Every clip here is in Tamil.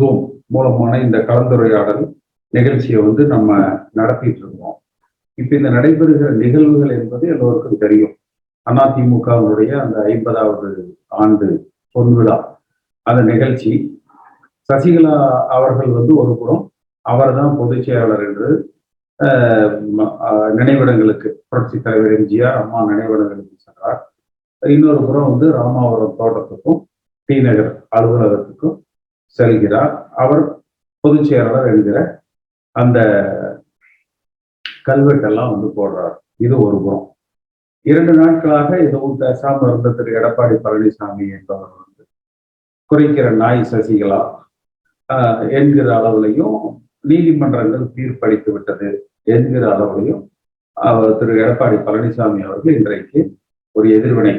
ஜூம் மூலமான இந்த கலந்துரையாடல் நிகழ்ச்சியை வந்து நம்ம நடத்திட்டு இருக்கோம். இப்ப இந்த நடைபெறுகிற நிகழ்வுகள் என்பது எல்லோருக்கும் தெரியும். அதிமுகவினுடைய அந்த ஐம்பதாவது ஆண்டு பொன்விழா அந்த நிகழ்ச்சி. சசிகலா அவர்கள் வந்து ஒரு புறம் அவர் தான் பொதுச் செயலாளர் என்று நினைவிடங்களுக்கு புரட்சி தலைவர் எம்ஜிஆர் அம்மா நினைவிடங்களுக்கு சென்றார். இன்னொரு புறம் வந்து ராமாவரம் தோட்டத்துக்கும் டி நகர் அலுவலகத்துக்கும் செல்கிறார். அவர் பொதுச் செயலாளர் என்கிற அந்த கல்வெட்டெல்லாம் வந்து போடுறார். இது ஒரு புறம். இரண்டு நாட்களாக எதுவும் பேசாமல் இருந்த திரு எடப்பாடி பழனிசாமி என்பவர் வந்து குறைக்கிற நாய் சசிகலா என்கிற அளவுலையும் நீதிமன்றங்கள் தீர்ப்பளித்து விட்டது என்கிற அளவுலையும் அவர் திரு எடப்பாடி பழனிசாமி அவர்கள் இன்றைக்கு ஒரு எதிர்வினை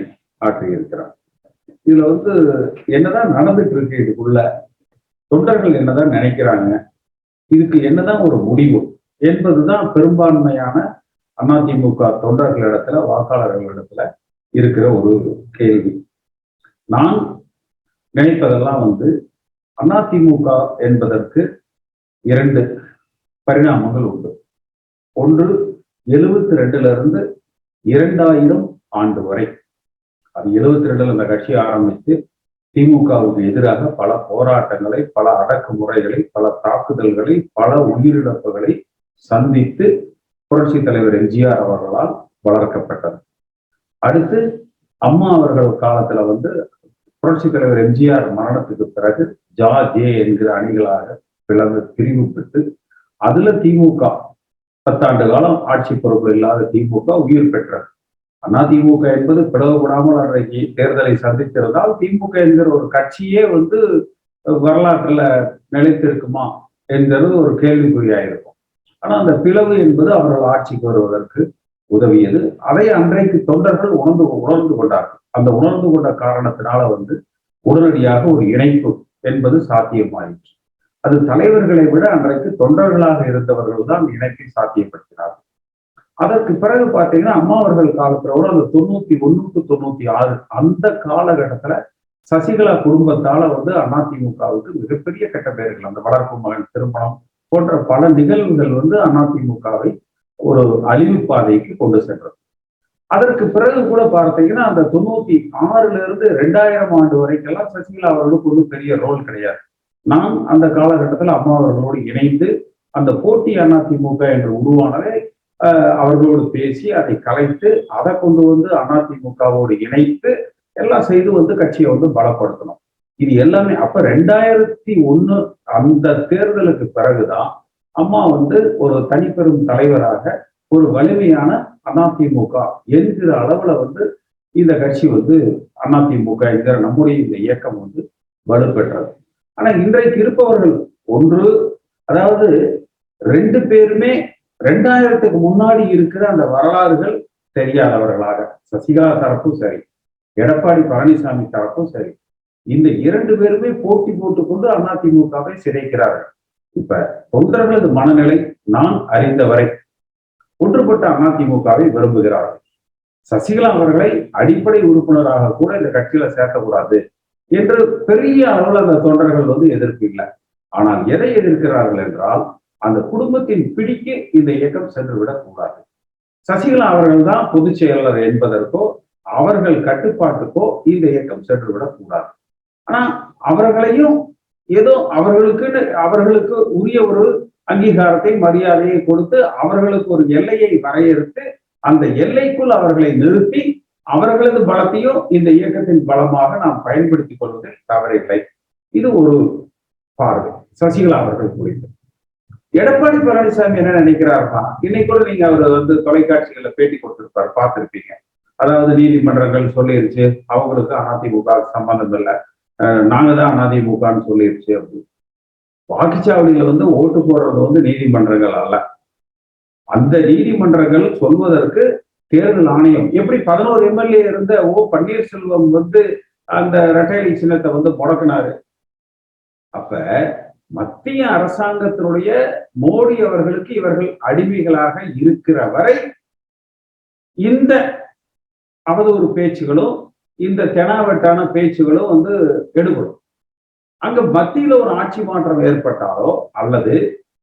ஆற்றியிருக்கிறார். இதுல வந்து என்னதான் நடந்துட்டு இருக்கு இதுக்குள்ள தொண்டர்கள் என்னதான் நினைக்கிறாங்க? இதுக்கு என்னதான் ஒரு முடிவு? என்பதுதான் பெரும்பான்மையான அதிமுக தொண்டர்களிடத்துல வாக்காளர்களிடத்துல இருக்கிற ஒரு கேள்வி. நான் நினைப்பதெல்லாம் வந்து அதிமுக என்பதற்கு இரண்டு பரிணாமங்கள் உண்டு. ஒன்று எழுபத்தி ரெண்டுல இருந்து இரண்டாயிரம் ஆண்டு வரை. அது எழுபத்தி ரெண்டுல அந்த கட்சி ஆரம்பித்து திமுகவுக்கு எதிராக பல போராட்டங்களை பல அடக்குமுறைகளை பல தாக்குதல்களை பல உயிரிழப்புகளை சந்தித்து புரட்சி தலைவர் எம்ஜிஆர் அவர்களால் வளர்க்கப்பட்டது. அடுத்து அம்மா அவர்கள் காலத்துல வந்து புரட்சி தலைவர் எம்ஜிஆர் மரணத்துக்கு பிறகு ஜா ஜே என்கிற அணிகளாக பிளந்து பிரிவு பெற்று அதுல திமுக பத்தாண்டு காலம் ஆட்சி பொறுப்பு இல்லாத திமுக உயிர் பெற்றது. அதிமுக என்பது பிளவுபடாமல் அன்றைக்கு தேர்தலை சந்தித்திருந்தால் திமுக என்கிற ஒரு கட்சியே வந்து வரலாற்றுல நிலைத்திருக்குமா என்கிறது ஒரு கேள்விக்குறியாயிருக்கும். ஆனா அந்த பிளவு என்பது அவர்கள் ஆட்சிக்கு வருவதற்கு உதவியது. அதை அன்றைக்கு தொண்டர்கள் உணர்ந்து உணர்ந்து கொண்டார்கள். அந்த உணர்ந்து கொண்ட காரணத்தினால வந்து உடனடியாக ஒரு இணைப்பு என்பது சாத்தியமாயிற்று. அது தலைவர்களை விட அன்றைக்கு தொண்டர்களாக இருந்தவர்கள் தான் இணைப்பை சாத்தியப்படுத்தினார்கள். அதற்கு பிறகு பார்த்தீங்கன்னா அம்மா அவர்கள் காலத்துல கூட அந்த தொண்ணூத்தி ஒண்ணுக்கு தொண்ணூத்தி ஆறு அந்த காலகட்டத்துல சசிகலா குடும்பத்தால வந்து அதிமுகவுக்கு மிகப்பெரிய கெட்ட பெயர்கள். அந்த வளர்ப்பு மகன் திருமணம் போன்ற பல நிகழ்வுகள் வந்து அதிமுகவை ஒரு அழிவு பாதைக்கு கொண்டு சென்றது. அதற்கு பிறகு கூட பார்த்தீங்கன்னா அந்த தொண்ணூத்தி ஆறுல இருந்து ரெண்டாயிரம் ஆண்டு வரைக்கெல்லாம் சசிகலா அவர்களுக்கு ஒன்றும் பெரிய ரோல் கிடையாது. நான் அந்த காலகட்டத்தில் அம்மா அவர்களோடு இணைந்து அந்த போட்டி அதிமுக என்று உருவானதே அவர்களோடு பேசி அதை கலைத்து அதை கொண்டு வந்து அதிமுகவோடு இணைத்து எல்லாம் செய்து வந்து கட்சியை வந்து பலப்படுத்தணும். இது எல்லாமே அப்ப ரெண்டாயிரத்தி ஒண்ணு அந்த தேர்தலுக்கு பிறகுதான் அம்மா வந்து ஒரு தனிப்பெரும் தலைவராக ஒரு வலிமையான அதிமுக என்கிற அளவுல வந்து இந்த கட்சி வந்து அதிமுக என்கிற நம்முடைய இந்த இயக்கம் வந்து வலுப்பெற்றது. ஆனா இன்றைக்கு இருப்பவர்கள் ஒன்று அதாவது ரெண்டு பேருமே ரெண்டாயிரத்துக்கு முன்னாடி இருக்கிற அந்த வரலாறுகள் தெரியாதவர்களாக. சசிகலா தரப்பும் சரி எடப்பாடி பழனிசாமி தரப்பும் சரி இந்த இரண்டு பேருமே போட்டி போட்டுக்கொண்டு அதிமுகவை சிதைக்கிறார்கள். இப்ப தொண்டர்களது மனநிலை நான் அறிந்தவரை ஒன்றுபட்ட அதிமுகவை விரும்புகிறார்கள். சசிகலா அவர்களை அடிப்படை உறுப்பினராக கூட இந்த கட்சியில சேர்க்கக்கூடாது என்று பெரிய அளவில் அந்த தொண்டர்கள் வந்து எதிர்ப்பு இல்லை. ஆனால் எதை எதிர்க்கிறார்கள் என்றால் அந்த குடும்பத்தின் பிடிக்கு இந்த இயக்கம் சென்று விடக்கூடாது. சசிகலா அவர்கள் தான் பொதுச் செயலர் என்பதற்கோ அவர்கள் கட்டுப்பாட்டுக்கோ இந்த இயக்கம் சென்று விடக்கூடாது. ஆனா அவர்களையும் ஏதோ அவர்களுக்கு அவர்களுக்கு உரிய ஒரு அங்கீகாரத்தை மரியாதையை கொடுத்து அவர்களுக்கு ஒரு எல்லையை வரையறுத்து அந்த எல்லைக்குள் அவர்களை நிறுத்தி அவர்களது பலத்தையும் இந்த இயக்கத்தின் பலமாக நாம் பயன்படுத்திக் கொள்வதில் தவறில்லை. இது ஒரு பார்வை. சசிகலா அவர்கள் குறித்து எடப்பாடி பழனிசாமி என்ன நினைக்கிறாருன்னா இன்னைக்கு கூட நீங்க அவர் வந்து தொலைக்காட்சிகள்ல பேட்டி கொடுத்துருப்பாரு பார்த்திருப்பீங்க. அதாவது நீதிமன்றங்கள் சொல்லிருச்சு அவங்களுக்கு அதிமுக சம்பந்தம் இல்லை. நாங்க தான் அதிமுகன்னு சொல்லிருச்சு அப்படின்னு வாக்குச்சாவடியில வந்து ஓட்டு போடுறது வந்து நீதிமன்றங்கள் அல்ல. அந்த நீதிமன்றங்கள் சொல்வதற்கு தேர்தல் ஆணையம் எப்படி பதினோரு எம்எல்ஏ இருந்த ஓ பன்னீர்செல்வம் வந்து அந்த ரெட்டையலி சின்னத்தை வந்து முடக்கினாரு. அப்ப மத்திய அரசாங்கத்தினுடைய மோடி அவர்களுக்கு இவர்கள் அடிமைகளாக இருக்கிற வரை இந்த அவதூறு பேச்சுகளும் இந்த தெனாவட்டான பேச்சுகளும் வந்து எடுபடும். அங்க மத்தியில ஒரு ஆட்சி மாற்றம் ஏற்பட்டாலோ அல்லது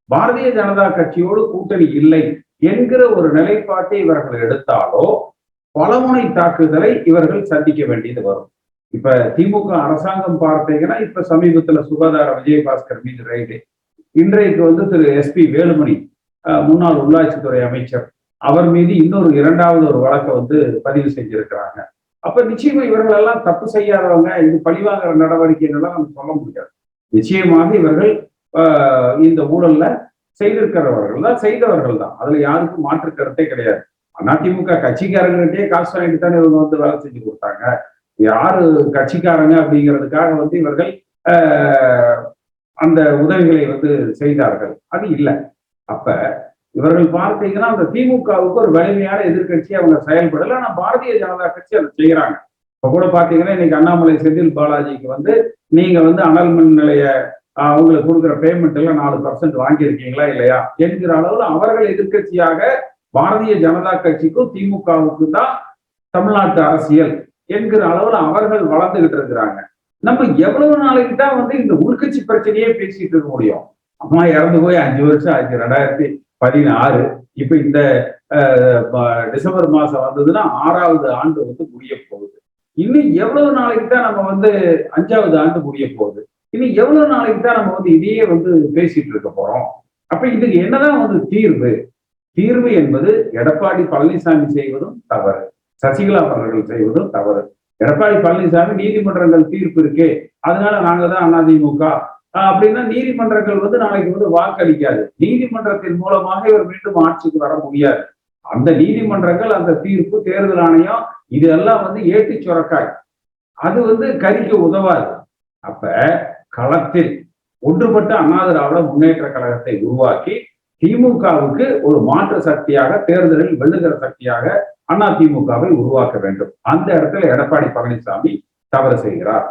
பாரதிய ஜனதா கட்சியோடு கூட்டணி இல்லை என்கிற ஒரு நிலைப்பாட்டை இவர்கள் எடுத்தாலோ பலமுனை தாக்குதலை இவர்கள் சந்திக்க வேண்டியது வரும். இப்ப திமுக அரசாங்கம் பார்த்தீங்கன்னா இப்ப சமீபத்துல சுகாதார விஜயபாஸ்கர் மீது ரைடு இன்றைக்கு வந்து திரு எஸ்பி வேலுமணி முன்னாள் உள்ளாட்சித்துறை அமைச்சர் அவர் மீது இன்னொரு இரண்டாவது ஒரு வழக்கை வந்து பதிவு செஞ்சிருக்கிறாங்க. அப்ப நிச்சயமா இவர்கள் எல்லாம் தப்பு செய்யாதவங்க இது பழிவாங்கிற நடவடிக்கைகள் நம்ம சொல்ல முடியாது. நிச்சயமாக இவர்கள் ஆஹ், இந்த ஊழல்ல செய்திருக்கிறவர்கள் தான் செய்தவர்கள் தான். அதுல யாருக்கும் மாற்று கருத்தே கிடையாது. அதிமுக கட்சிக்காரங்ககிட்டயே காசு வாங்கிட்டு தானே இவங்க வந்து வேலை செஞ்சு கொடுத்தாங்க. யாரு கட்சிக்காரங்க அப்படிங்கிறதுக்காக வந்து இவர்கள் அந்த உதவிகளை வந்து செய்தார்கள். அது இல்லை. அப்ப இவர்கள் பார்த்தீங்கன்னா அந்த திமுகவுக்கு ஒரு வலிமையான எதிர்கட்சி அவங்க செயல்படல. ஆனா பாரதிய ஜனதா கட்சி அதை செய்யறாங்க. இப்ப கூட பாத்தீங்கன்னா இன்னைக்கு அண்ணாமலை செந்தில் பாலாஜிக்கு வந்து நீங்க வந்து அனல் மின் நிலைய அவங்களுக்கு கொடுக்குற பேமெண்ட் எல்லாம் நாலு பர்சன்ட் வாங்கியிருக்கீங்களா இல்லையா என்கிற அளவுல அவர்கள் எதிர்க்கட்சியாக பாரதிய ஜனதா கட்சிக்கும் திமுகவுக்கு தான் தமிழ்நாட்டு அரசியல். என்கிற அளவுல அவர்கள் வளர்ந்துகிட்டு இருக்கிறாங்க. நம்ம எவ்வளவு நாளைக்கு தான் வந்து இந்த உள்கட்சி பிரச்சனையே பேசிட்டு இருக்க முடியும்? அம்மா இறந்து போய் அஞ்சு வருஷம் ஆச்சு ரெண்டாயிரத்தி பதினாறு. இப்ப இந்த ப- டிசம்பர் மாசம் வந்ததுன்னா ஆறாவது ஆண்டு வந்து முடிய போகுது. இன்னும் எவ்வளவு நாளைக்கு தான் நம்ம வந்து அஞ்சாவது ஆண்டு முடிய போகுது? இன்னும் எவ்வளவு நாளைக்கு தான் நம்ம வந்து இதையே வந்து பேசிட்டு இருக்க போறோம்? அப்ப இதுக்கு என்னதான் வந்து தீர்வு? தீர்வு என்பது எடப்பாடி பழனிசாமி செய்வதும் தவறு. சசிகலா அவர்கள் செய்வதும் தவறு. எடப்பாடி பழனிசாமி நீதிமன்றங்கள் தீர்ப்பு இருக்கு அதனால நாங்க தான் அதிமுக அப்படின்னா நீதிமன்றங்கள் வந்து நாளைக்கு வந்து வாக்களிக்காது. நீதிமன்றத்தின் மூலமாக இவர் மீண்டும் ஆட்சிக்கு வர முடியாது. அந்த நீதிமன்றங்கள் அந்த தீர்ப்பு தேர்தல் ஆணையம் இதெல்லாம் வந்து ஏட்டு சுரக்காய். அது வந்து கறிக்கு உதவாது. அப்ப களத்தில் ஒன்றுபட்ட அண்ணா திராவிட முன்னேற்ற கழகத்தை உருவாக்கி திமுகவுக்கு ஒரு மாற்று சக்தியாக தேர்தலில் வெல்லுகிற சக்தியாக அண்ணா திமுகவை உருவாக்க வேண்டும். அந்த இடத்துல எடப்பாடி பழனிசாமி தவறு செய்கிறார்.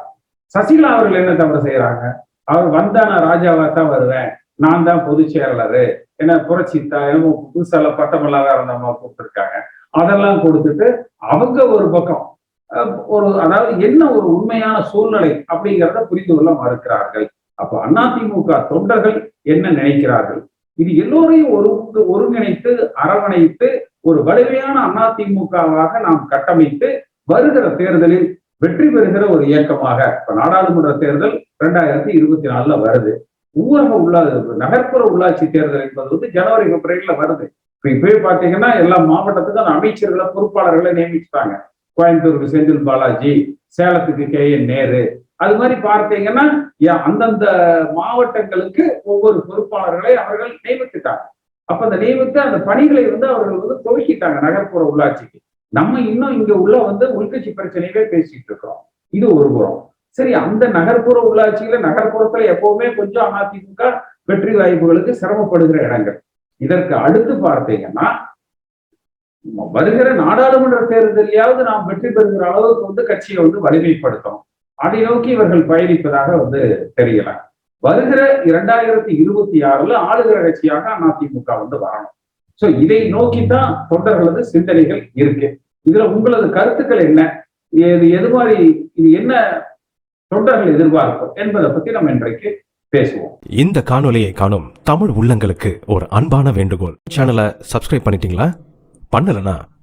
சசிகலா அவர்கள் என்ன தவறு செய்யறாங்க அவர் வந்தா நான் ராஜாவா தான் வருவேன். நான் தான் பொதுச் செயலாளரு. என்ன புரட்சித்தா என்னமோ புதுசால பட்டமல்லாத வேற நம்ம கூப்பிட்டுருக்காங்க அதெல்லாம் கொடுத்துட்டு அவங்க ஒரு பக்கம் அஹ், ஒரு அதாவது என்ன ஒரு உண்மையான சூழ்நிலை அப்படிங்கிறத புரிந்து கொள்ள மறுக்கிறார்கள். அப்ப அதிமுக தொண்டர்கள் என்ன நினைக்கிறார்கள்? இது எல்லோரையும் ஒரு ஒருங்கிணைத்து அரவணைத்து ஒரு வலிமையான அதிமுகவாக நாம் கட்டமைத்து வருகிற தேர்தலில் வெற்றி பெறுகிற ஒரு இயக்கமாக இப்ப நாடாளுமன்ற தேர்தல் இரண்டாயிரத்தி இருபத்தி நாலுல வருது. ஊரக உள்ள நகர்ப்புற உள்ளாட்சி தேர்தல் என்பது வந்து ஜனவரி பிப்ரவரியில வருது. இப்ப இப்பவே பாத்தீங்கன்னா எல்லா மாவட்டத்துக்கும் அந்த அமைச்சர்களை பொறுப்பாளர்களை நியமிச்சுட்டாங்க. கோயம்புத்தூருக்கு செந்தில் பாலாஜி சேலத்துக்கு கே என் நேரு. அது மாதிரி பார்த்தீங்கன்னா அந்தந்த மாவட்டங்களுக்கு ஒவ்வொரு பொறுப்பாளர்களை அவர்கள் நியமித்துட்டாங்க அப்ப அந்த நியமித்து அந்த பணிகளை வந்து அவர்கள் வந்து துவக்கிட்டாங்க நகர்ப்புற உள்ளாட்சிக்கு. நம்ம இன்னும் இங்க உள்ள வந்து உள்கட்சி பிரச்சனைகளே பேசிட்டு இருக்கிறோம். இது ஒரு புறம். சரி அந்த நகர்ப்புற உள்ளாட்சியில நகர்ப்புறத்துல எப்பவுமே கொஞ்சம் அதிமுக வெற்றி வாய்ப்புகளுக்கு சிரமப்படுகிற இடங்கள். இதற்கு அடுத்து பார்த்தீங்கன்னா வருகிற நாடாளுமன்ற தேர்தலையாவது நாம் வெற்றி பெறுகிற அளவுக்கு வந்து கட்சியை வந்து வலிமைப்படுத்தணும். அதை நோக்கி இவர்கள் பயணிப்பதாக வந்து தெரியல வருகிற இரண்டாயிரத்தி இருபத்தி ஆறுல ஆளுகிற கட்சியாக அதிமுக வந்து வரணும். சோ இதை நோக்கித்தான் தொண்டர்களது சிந்தனைகள் இருக்கு. இதுல உங்களது கருத்துக்கள் என்ன? இது எது மாதிரி இது என்ன தொண்டர்கள் எதிர்பார்ப்பு என்பதை பத்தி நம்ம இன்றைக்கு பேசுவோம். இந்த காணொலியை காணும் தமிழ் உள்ளங்களுக்கு ஒரு அன்பான வேண்டுகோள். சேனலை சப்ஸ்கிரைப் பண்ணிட்டீங்களா? பண்ணலனா